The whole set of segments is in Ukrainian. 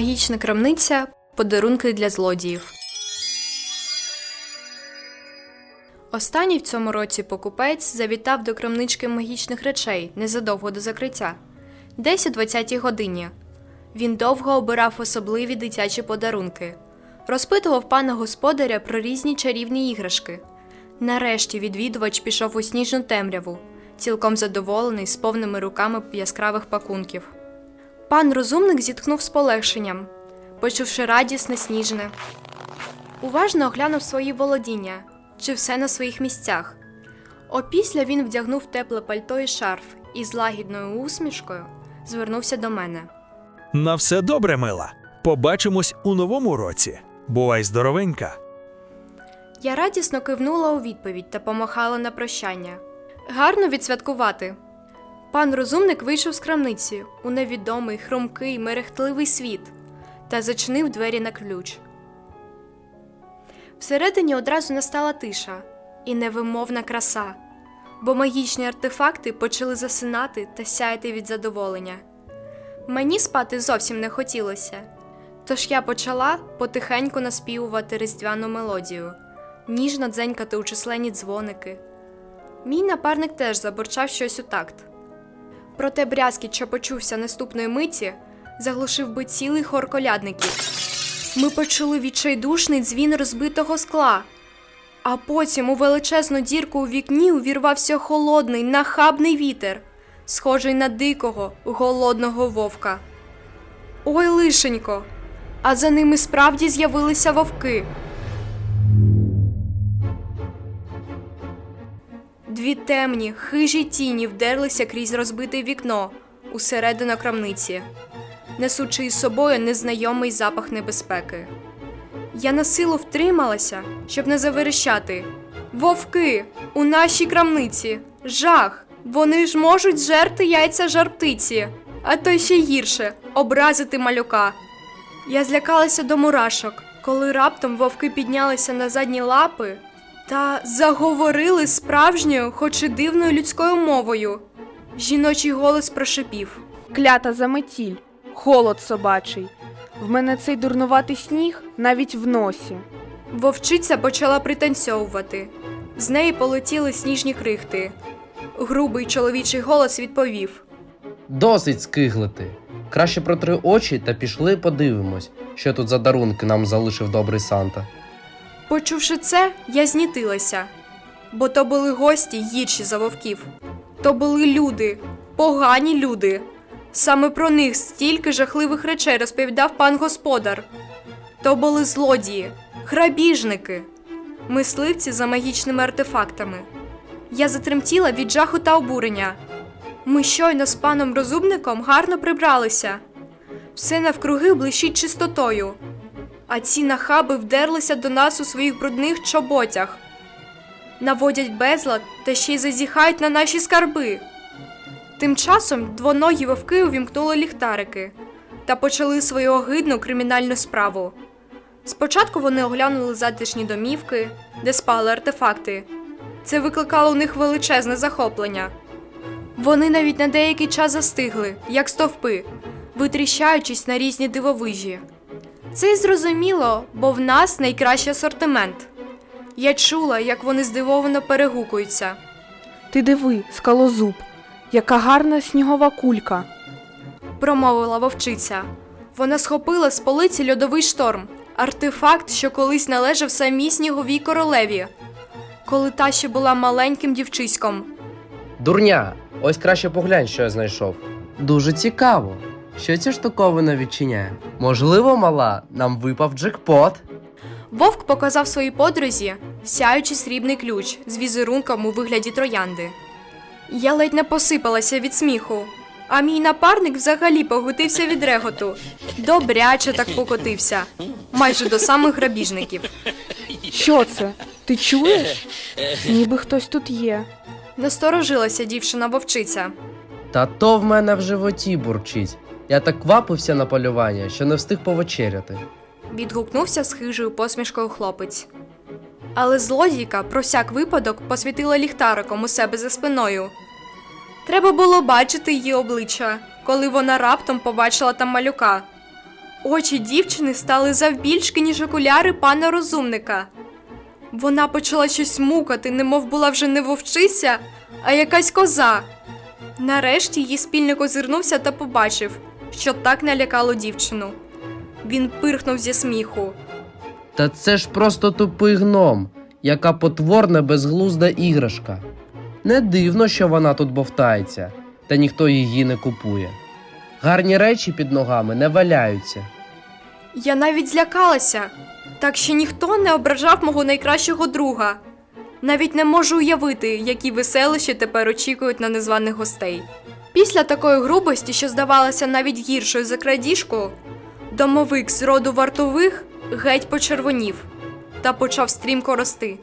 Магічна крамниця подарунки для злодіїв. Останній в цьому році покупець завітав до крамнички магічних речей незадовго до закриття. Десь о 20-й годині. Він довго обирав особливі дитячі подарунки, розпитував пана господаря про різні чарівні іграшки. Нарешті відвідувач пішов у сніжну темряву, цілком задоволений з повними руками яскравих пакунків. Пан розумник зітхнув з полегшенням, почувши радісне сніжне. Уважно оглянув свої володіння, чи все на своїх місцях. Опісля він вдягнув тепле пальто і шарф і з лагідною усмішкою звернувся до мене. На все добре, мила. Побачимось у новому році. Бувай здоровенька. Я радісно кивнула у відповідь та помахала на прощання. Гарно відсвяткувати. Пан розумник вийшов з крамниці у невідомий, хромкий, мерехтливий світ та зачинив двері на ключ. Всередині одразу настала тиша і невимовна краса, бо магічні артефакти почали засинати та сяяти від задоволення. Мені спати зовсім не хотілося, тож я почала потихеньку наспівувати різдвяну мелодію, ніжно дзенькати у численні дзвоники. Мій напарник теж забурчав щось у такт. Проте брязкіт, що почувся наступної миті, заглушив би цілий хор колядників. Ми почули відчайдушний дзвін розбитого скла, а потім у величезну дірку у вікні увірвався холодний, нахабний вітер, схожий на дикого, голодного вовка. Ой, лишенько! А за ними справді з'явилися вовки. Дві темні, хижі тіні вдерлися крізь розбите вікно усередину крамниці, несучи із собою незнайомий запах небезпеки. Я на силу втрималася, щоб не заверещати. Вовки у нашій крамниці. Жах! Вони ж можуть жерти яйця жарптиці, а то ще гірше образити малюка. Я злякалася до мурашок, коли раптом вовки піднялися на задні лапи та заговорили справжньою, хоч і дивною людською мовою. Жіночий голос прошипів. Клята заметіль, холод собачий. В мене цей дурнуватий сніг навіть в носі. Вовчиця почала пританцьовувати. З неї полетіли сніжні крихти. Грубий чоловічий голос відповів: Досить скиглити. Краще протри очі та пішли подивимось, що тут за дарунки нам залишив добрий Санта. Почувши це, я знітилася, бо то були гості гірші за вовків. То були люди, погані люди. Саме про них стільки жахливих речей розповідав пан господар. То були злодії, грабіжники, мисливці за магічними артефактами. Я затремтіла від жаху та обурення. Ми щойно з паном розумником гарно прибралися. Все навкруги блищить чистотою. А ці нахаби вдерлися до нас у своїх брудних чоботях, наводять безлад та ще й зазіхають на наші скарби. Тим часом двоногі вовки увімкнули ліхтарики та почали свою огидну кримінальну справу. Спочатку вони оглянули затишні домівки, де спали артефакти. Це викликало у них величезне захоплення. Вони навіть на деякий час застигли, як стовпи, витріщаючись на різні дивовижі. Це й зрозуміло, бо в нас найкращий асортимент. Я чула, як вони здивовано перегукуються. Ти диви, скалозуб, яка гарна снігова кулька. промовила вовчиця. Вона схопила з полиці льодовий шторм, артефакт, що колись належав самій сніговій королеві, коли та ще була маленьким дівчиськом. Дурня, ось краще поглянь, що я знайшов. Дуже цікаво. Що ця штуковина відчиняє? Можливо, мала, нам випав джекпот. Вовк показав своїй подрузі сяючий срібний ключ з візерунком у вигляді троянди. Я ледь не посипалася від сміху, а мій напарник взагалі поготився від реготу. Добряче так покотився, майже до самих грабіжників. Що це? Ти чуєш? Ніби хтось тут є. Насторожилася дівчина вовчиця. Та то в мене в животі бурчить. Я так квапився на полювання, що не встиг повечеряти. відгукнувся з хижою посмішкою хлопець. Але злодійка про всяк випадок посвітила ліхтариком у себе за спиною. Треба було бачити її обличчя, коли вона раптом побачила там малюка. Очі дівчини стали завбільшки, ніж окуляри пана розумника. Вона почала щось мукати, немов була вже не вовчиця, а якась коза. Нарешті її спільник озирнувся та побачив, що так налякало дівчину. Він пирхнув зі сміху. Та це ж просто тупий гном, яка потворна безглузда іграшка. Не дивно, що вона тут бовтається, та ніхто її не купує. Гарні речі під ногами не валяються. Я навіть злякалася, так що ніхто не ображав мого найкращого друга. Навіть не можу уявити, які веселощі тепер очікують на незваних гостей. Після такої грубості, що здавалася навіть гіршою за крадіжку, домовик з роду вартових геть почервонів та почав стрімко рости.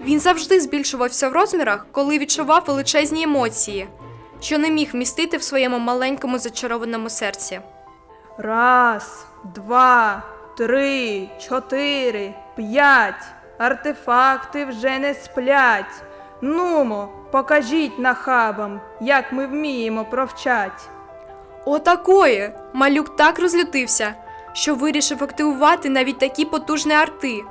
Він завжди збільшувався в розмірах, коли відчував величезні емоції, що не міг вмістити в своєму маленькому зачарованому серці. Раз, два, три, чотири, п'ять. Артефакти вже не сплять. Нумо, покажіть нахабам, як ми вміємо провчать. Отакої! Малюк так розлютився, що вирішив активувати навіть такі потужні арти,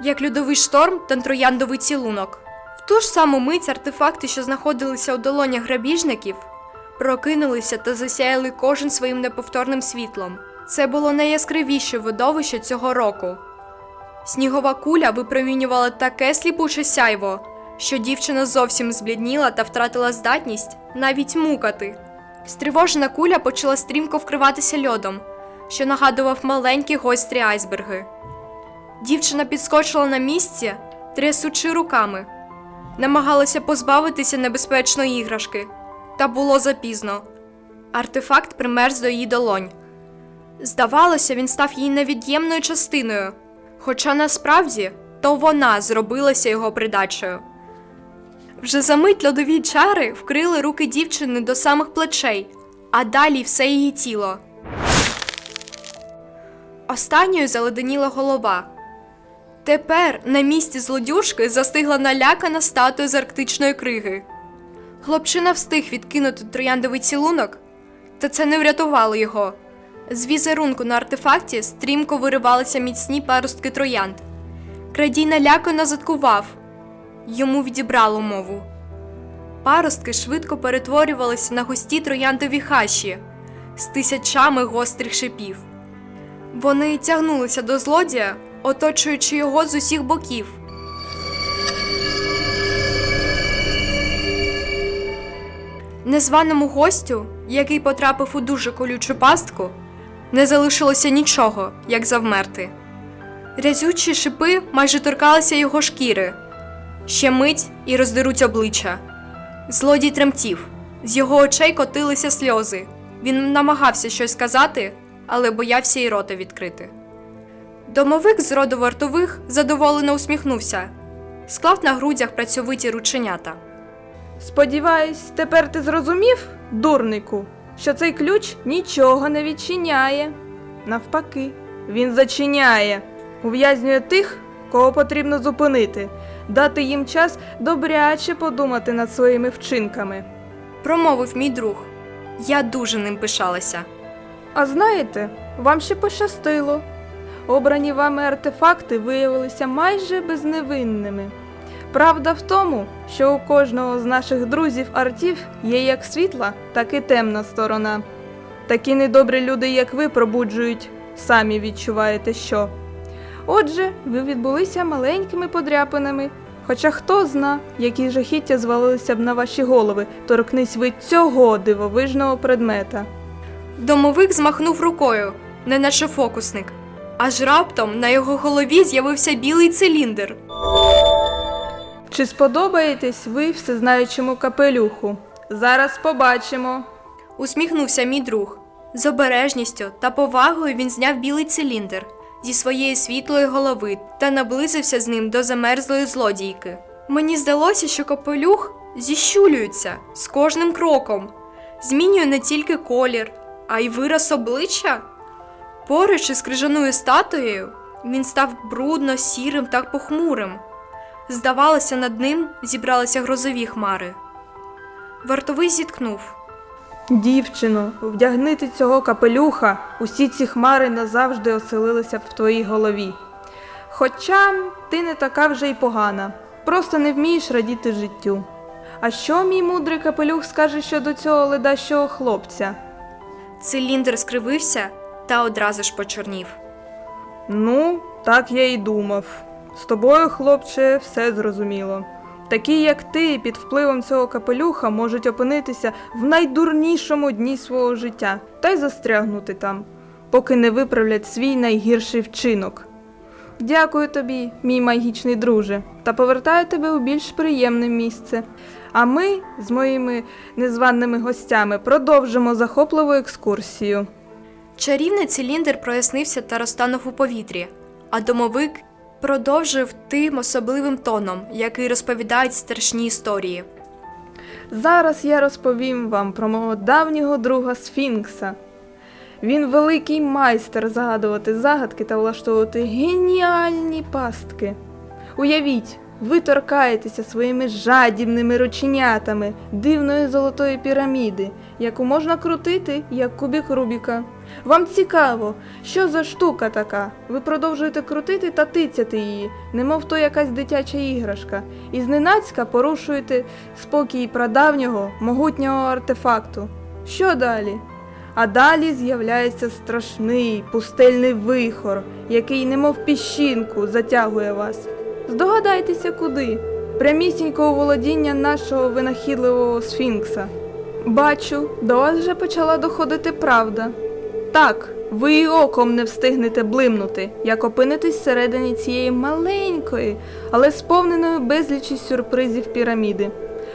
як льодовий шторм та трояндовий цілунок. В ту ж саму мить артефакти, що знаходилися у долонях грабіжників, прокинулися та засяяли кожен своїм неповторним світлом. Це було найяскравіше видовище цього року. Снігова куля випромінювала таке сліпуче сяйво, що дівчина зовсім зблідніла та втратила здатність навіть мукати. Стривожена куля почала стрімко вкриватися льодом, що нагадував маленькі гострі айсберги. Дівчина підскочила на місці, трясучи руками, намагалася позбавитися небезпечної іграшки, та було запізно. Артефакт примерз до її долонь. Здавалося, він став її невід'ємною частиною, хоча насправді то вона зробилася його придачею. Вже за мить льодові чари вкрили руки дівчини до самих плечей, а далі все її тіло. Останньою заледеніла голова. Тепер на місці злодюжки застигла налякана статуя з арктичної криги. Хлопчина встиг відкинути трояндовий цілунок, та це не врятувало його. З візерунку на артефакті стрімко виривалися міцні паростки троянд. Крадій налякано заткував, йому відібрало мову. Паростки швидко перетворювалися на густі трояндові хащі з тисячами гострих шипів. Вони тягнулися до злодія, оточуючи його з усіх боків. Незваному гостю, який потрапив у дуже колючу пастку, не залишилося нічого, як завмерти. Рязючі шипи майже торкалися його шкіри, ще мить і роздеруть обличчя. Злодій тремтів, з його очей котилися сльози. Він намагався щось сказати, але боявся і рота відкрити. Домовик з роду вартових задоволено усміхнувся, склав на грудях працьовиті рученята. Сподіваюсь, тепер ти зрозумів, дурнику, що цей ключ нічого не відчиняє. Навпаки, він зачиняє, ув'язнює тих, кого потрібно зупинити, дати їм час добряче подумати над своїми вчинками. Промовив мій друг. Я дуже ним пишалася. А знаєте, вам ще пощастило. Обрані вами артефакти виявилися майже безневинними. Правда в тому, що у кожного з наших друзів артів є як світла, так і темна сторона. Такі недобрі люди, як ви, пробуджують, самі відчуваєте що. Отже, ви відбулися маленькими подряпинами. Хоча хто зна, які жахіття звалилися б на ваші голови, торкнись ви цього дивовижного предмета. Домовик змахнув рукою, неначе фокусник. Аж раптом на його голові з'явився білий циліндр. Чи сподобаєтесь ви всезнаючому капелюху? Зараз побачимо. Усміхнувся мій друг. З обережністю та повагою він зняв білий циліндр зі своєї світлої голови та наблизився з ним до замерзлої злодійки. Мені здалося, що капелюх зіщулюється з кожним кроком, змінює не тільки колір, а й вираз обличчя. Поруч із крижаною статуєю він став брудно сірим та похмурим. Здавалося, над ним зібралися грозові хмари. Вартовий зіткнув. Дівчино, вдягнити цього капелюха, усі ці хмари назавжди оселилися б в твоїй голові. Хоча ти не така вже й погана, просто не вмієш радіти життю. А що мій мудрий капелюх скаже щодо цього ледащого хлопця? Циліндр скривився та одразу ж почорнів. Ну, так я й думав. З тобою, хлопче, все зрозуміло. Такі, як ти, під впливом цього капелюха можуть опинитися в найдурнішому дні свого життя та й застрягнути там, поки не виправлять свій найгірший вчинок. Дякую тобі, мій магічний друже, та повертаю тебе у більш приємне місце. А ми з моїми незваними гостями продовжимо захопливу екскурсію. Чарівний циліндр прояснився та розтанув у повітрі, а домовик продовжив тим особливим тоном, який розповідають страшні історії. Зараз я розповім вам про мого давнього друга Сфінкса. Він великий майстер загадувати загадки та влаштовувати геніальні пастки. Уявіть, ви торкаєтеся своїми жадібними рученятами дивної золотої піраміди, яку можна крутити, як кубік Рубіка. Вам цікаво, що за штука така? Ви продовжуєте крутити та тицяти її, немов то якась дитяча іграшка, і зненацька порушуєте спокій прадавнього, могутнього артефакту. Що далі? А далі з'являється страшний пустельний вихор, який, немов піщинку, затягує вас. Здогадайтеся, куди? Прямісінько у володіння нашого винахідливого сфінкса. Бачу, до вас вже почала доходити правда. Так, ви й оком не встигнете блимнути, як опинитесь всередині цієї маленької, але сповненої безлічі сюрпризів піраміди.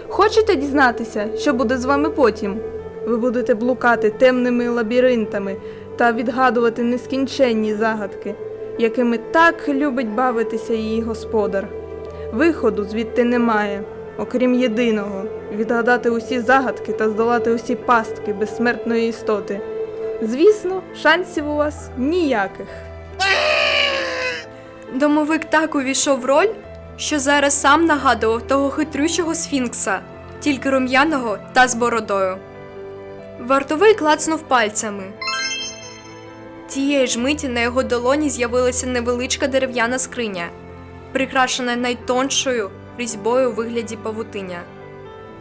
Хочете дізнатися, що буде з вами потім? Ви будете блукати темними лабіринтами та відгадувати нескінченні загадки, якими так любить бавитися її господар. Виходу звідти немає, окрім єдиного відгадати усі загадки та здолати усі пастки безсмертної істоти. Звісно, шансів у вас ніяких. Домовик так увійшов в роль, що зараз сам нагадував того хитрющого сфінкса, тільки рум'яного та з бородою. Вартовий клацнув пальцями. Тієї ж миті на його долоні з'явилася невеличка дерев'яна скриня, прикрашена найтоншою різьбою у вигляді павутиння.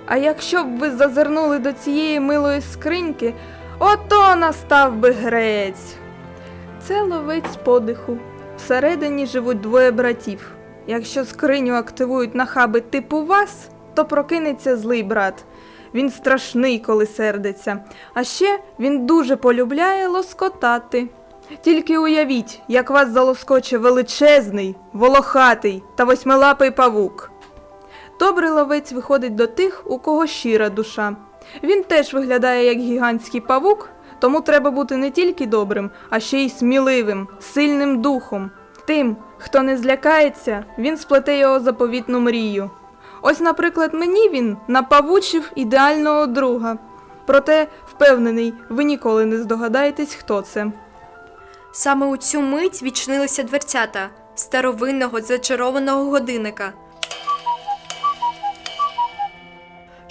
А якщо б ви зазирнули до цієї милої скриньки, ото настав би грець. Це ловець подиху. Всередині живуть двоє братів. Якщо скриню активують нахаби типу вас, то прокинеться злий брат. Він страшний, коли сердиться. А ще він дуже полюбляє лоскотати. Тільки уявіть, як вас залоскоче величезний, волохатий та восьмилапий павук. Добрий ловець виходить до тих, у кого щира душа. Він теж виглядає як гігантський павук, тому треба бути не тільки добрим, а ще й сміливим, сильним духом. Тим, хто не злякається, він сплете його заповітну мрію. Ось, наприклад, мені він напавучив ідеального друга. Проте, впевнений, ви ніколи не здогадаєтесь, хто це. Саме у цю мить відчинилися дверцята старовинного зачарованого годинника,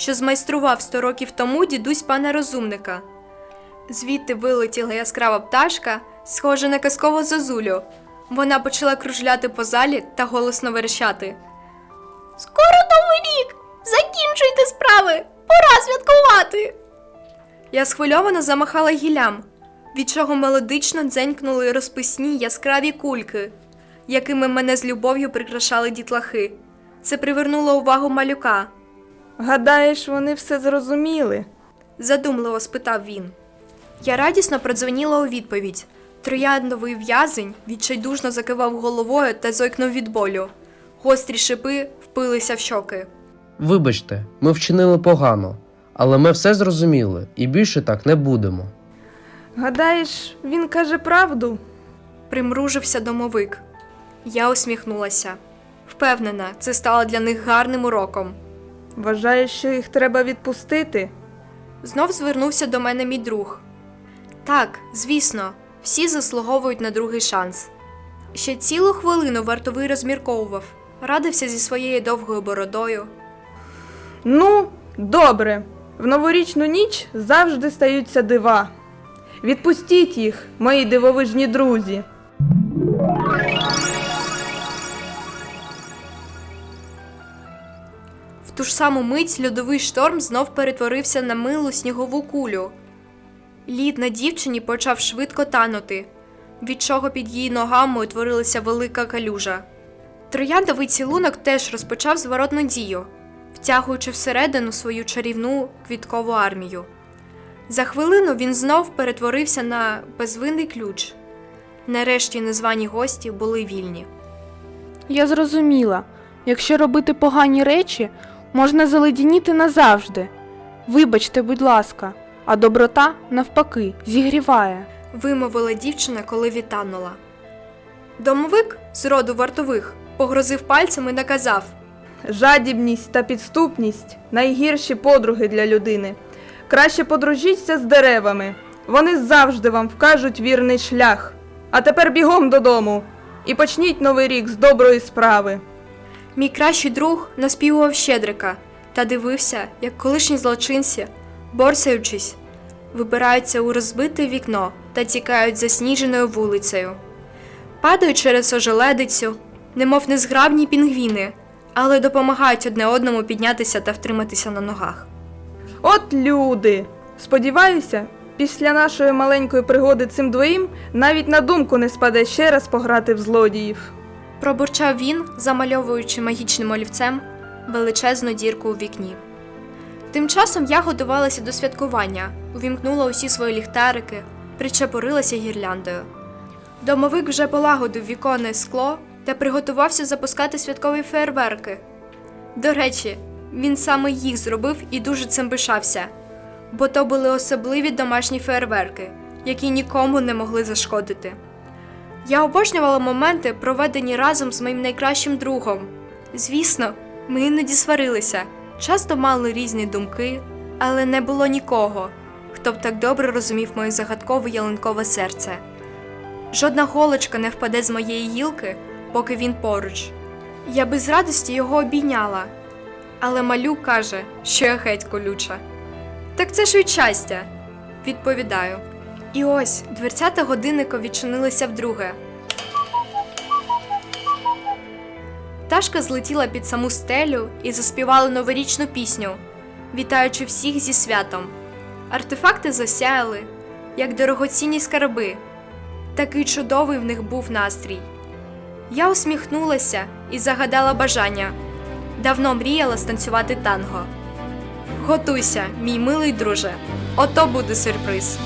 що змайстрував сто років тому дідусь пана розумника. Звідти вилетіла яскрава пташка, схожа на казкову зозулю. Вона почала кружляти по залі та голосно верещати. Скоро новий рік! Закінчуйте справи! Пора святкувати! Я схвильовано замахала гіллям, від чого мелодично дзенькнули розписні яскраві кульки, якими мене з любов'ю прикрашали дітлахи. Це привернуло увагу малюка. Гадаєш, вони все зрозуміли? Задумливо спитав він. Я радісно продзвеніла у відповідь. Трояндовий в'язень відчайдушно закивав головою та зойкнув від болю. Гострі шипи впилися в щоки. Вибачте, ми вчинили погано, але ми все зрозуміли і більше так не будемо. Гадаєш, він каже правду? Примружився домовик. Я усміхнулася. Впевнена, це стало для них гарним уроком. Вважаєш, що їх треба відпустити? Знов звернувся до мене мій друг. Так, звісно, всі заслуговують на другий шанс. Ще цілу хвилину вартовий розмірковував, радився зі своєю довгою бородою. Ну, добре. В новорічну ніч завжди стаються дива. Відпустіть їх, мої дивовижні друзі. Ту ж саму мить льодовий шторм знов перетворився на милу снігову кулю. Лід на дівчині почав швидко танути, від чого під її ногами утворилася велика калюжа. Трояндовий цілунок теж розпочав зворотну дію, втягуючи всередину свою чарівну квіткову армію. За хвилину він знов перетворився на безвинний ключ. Нарешті незвані гості були вільні. Я зрозуміла, якщо робити погані речі, можна заледініти назавжди. Вибачте, будь ласка, а доброта, навпаки, зігріває. вимовила дівчина, коли відтанула. Домовик з роду вартових погрозив пальцем і наказав Жадібність та підступність найгірші подруги для людини. Краще подружіться з деревами. Вони завжди вам вкажуть вірний шлях. А тепер бігом додому і почніть новий рік з доброї справи. Мій кращий друг наспівував щедрика та дивився, як колишні злочинці, борсаючись, вибираються у розбите вікно та тікають засніженою вулицею. Падають через ожеледицю, немов незграбні пінгвіни, але допомагають одне одному піднятися та втриматися на ногах. От люди! Сподіваюся, після нашої маленької пригоди цим двоїм навіть на думку не спаде ще раз пограти в злодіїв. Пробурчав він, замальовуючи магічним олівцем величезну дірку у вікні. Тим часом я готувалася до святкування, увімкнула усі свої ліхтарики, причепурилася гірляндою. Домовик вже полагодив віконне скло та приготувався запускати святкові фейерверки. До речі, він саме їх зробив і дуже цим пишався, бо то були особливі домашні фейерверки, які нікому не могли зашкодити. Я обожнювала моменти, проведені разом з моїм найкращим другом. Звісно, ми іноді сварилися, часто мали різні думки, але не було нікого, хто б так добре розумів моє загадкове ялинкове серце. Жодна голочка не впаде з моєї гілки, поки він поруч. Я без радості його обійняла. Але малюк каже, що я геть колюча. Так це ж від щастя, відповідаю. І ось дверцята годинника відчинилися вдруге. Пташка злетіла під саму стелю і заспівала новорічну пісню, вітаючи всіх зі святом. Артефакти засяяли, як дорогоцінні скарби. Такий чудовий в них був настрій. Я усміхнулася і загадала бажання. Давно мріяла станцювати танго. Готуйся, мій милий друже, ото буде сюрприз.